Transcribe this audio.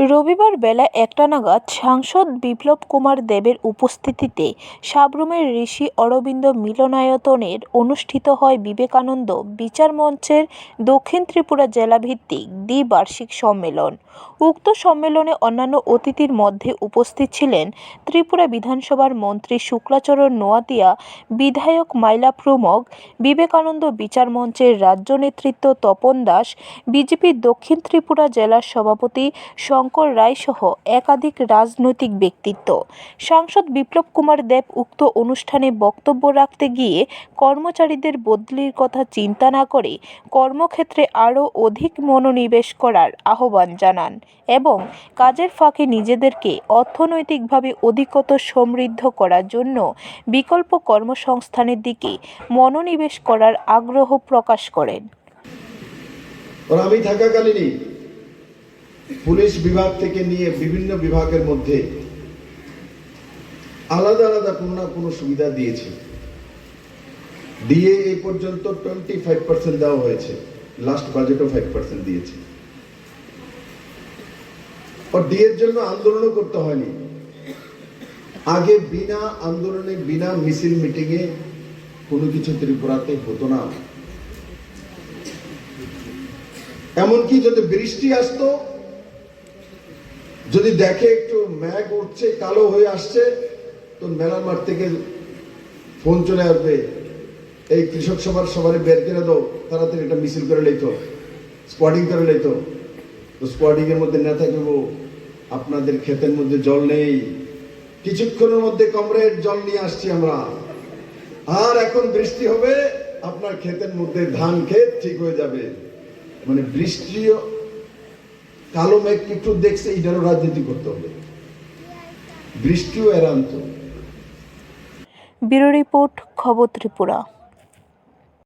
রবিবার বেলা একটা নাগাদ সাংসদ বিপ্লব কুমার দেবের উপস্থিতিতে সাবরুমের ঋষি অরবিন্দ মিলনায়তনের অনুষ্ঠিত হয় বিবেকানন্দ বিচার মঞ্চের দক্ষিণ ত্রিপুরা জেলাভিত্তিক দ্বিবার্ষিক সম্মেলন। উক্ত সম্মেলনে অন্যান্য অতিথির মধ্যে উপস্থিত ছিলেন ত্রিপুরা বিধানসভার মন্ত্রী শুক্লাচরণ নোয়াতিয়া, বিধায়ক মাইলা প্রমুখ বিবেকানন্দ বিচার মঞ্চের রাজ্য নেতৃত্ব তপন দাস, বিজেপির দক্ষিণ ত্রিপুরা জেলার সভাপতি শঙ্কর রায় সহ একাধিক রাজনৈতিক ব্যক্তিত্ব। সাংসদ বিপ্লব কুমার দেব উক্ত অনুষ্ঠানে বক্তব্য রাখতে গিয়ে কর্মচারীদের বদলির কথা চিন্তা না করে কর্মক্ষেত্রে আরও অধিক মনোনিবেশ করার আহ্বান জানান এবং কাজের ফাঁকে নিজেদেরকে অর্থনৈতিকভাবে অধিকতর সমৃদ্ধ করার জন্য বিকল্প কর্মসংস্থানের দিকে মনোনিবেশ করার আগ্রহ প্রকাশ করেন। আমি থাকাকালীনই পুলিশ বিভাগ থেকে নিয়ে বিভিন্ন বিভাগের মধ্যে আলাদা আলাদা কোনো না কোনো সুবিধা দিয়েছে। দিয়ে এই পর্যন্ত টোয়েন্টি ফাইভ পার্সেন্ট দেওয়া হয়েছে। লাস্ট বাজেটও ফাইভ পার্সেন্ট দিয়েছে। ডিএর জন্য আন্দোলনও করতে হয়নি। আগে বিনা আন্দোলনে, বিনা মিছিল মিটিংয়ে কোনো কিছু ত্রিপুরাতে হতো না। এমনকি যদি বৃষ্টি আসতো যদি দেখে একটু ম্যাগ উঠছে, কালো হয়ে আসছে, তো মেলার মাঠ থেকে ফোন চলে আসবে। এই কৃষক সভার সবার বের করে দাও, তাড়াতাড়ি একটা মিছিল করে লইতো স্পটিং করে লইতো। তো এর মধ্যে না থাকব আপনাদের ক্ষেতের মধ্যে জল নেই। কিছুক্ষণের মধ্যে কমরেড জল নিয়ে আসছি আমরা। আর এখন বৃষ্টি হবে, আপনার ক্ষেতের মধ্যে ধান ক্ষেত ঠিক হয়ে যাবে। মানে বৃষ্টিও কালো মেঘ একটু দেখছে এটারও রাজনীতি করতে হবে। বৃষ্টিও এরান্ত ব্যুরো রিপোর্ট খবর ত্রিপুরা।